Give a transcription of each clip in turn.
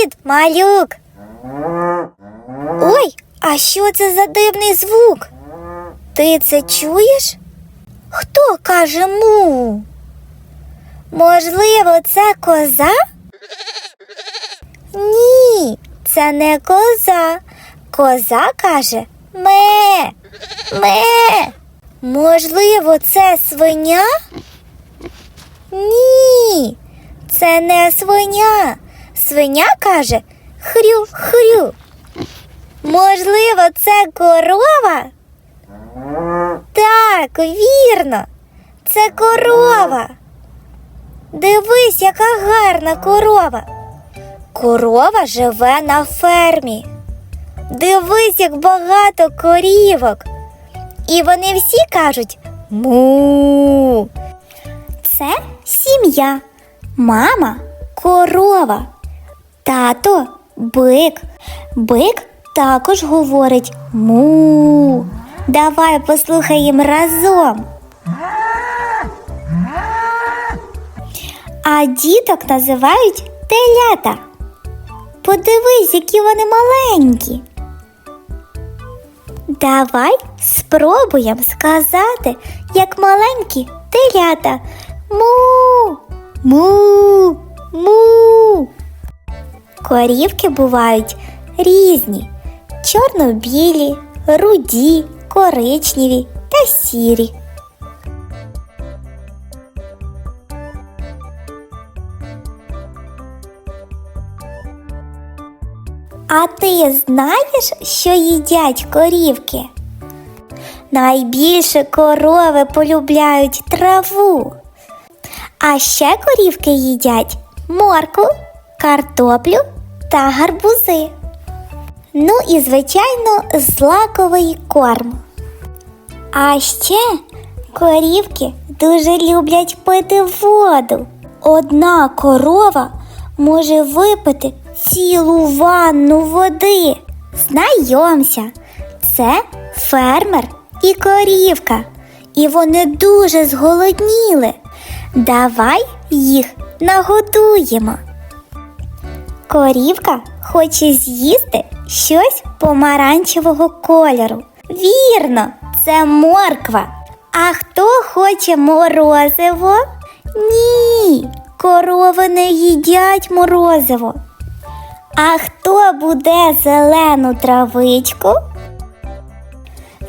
Привіт, малюк. Ой, а що це за дивний звук? Ти це чуєш? Хто каже му? Можливо, це коза? Ні, це не коза. Коза каже ме. Ме. Можливо, це свиня? Ні, це не свиня. Свиня каже хрю хрю. Можливо, це корова? Так, вірно. Це корова. Дивись, яка гарна корова. Корова живе на фермі. Дивись, як багато корівок. І вони всі кажуть му. Це сім'я. Мама корова. Тато бик. Бик також говорить му. Давай послухаємо разом. А діток називають телята. Подивись, які вони маленькі. Давай спробуємо сказати, як маленькі телята. Му, му, му. Корівки бувають різні: чорно-білі, руді, коричневі та сірі. А ти знаєш, що їдять корівки? Найбільше корови полюбляють траву. А ще корівки їдять морку, картоплю та гарбузи. Ну і, звичайно, злаковий корм. А ще корівки дуже люблять пити воду. Одна корова може випити цілу ванну води. Знайомся, це фермер і корівка. І вони дуже зголодніли. Давай їх нагодуємо. Корівка хоче з'їсти щось помаранчевого кольору. Вірно, це морква. А хто хоче морозиво? Ні, корови не їдять морозиво. А хто буде зелену травичку?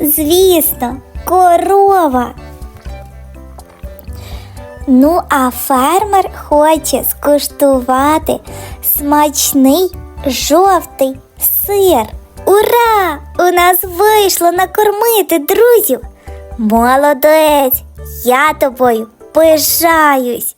Звісно, корова. Ну, а фермер хоче скуштувати смачний жовтий сир. Ура! У нас вийшло накормити друзів. Молодець! Я тобою пишаюсь.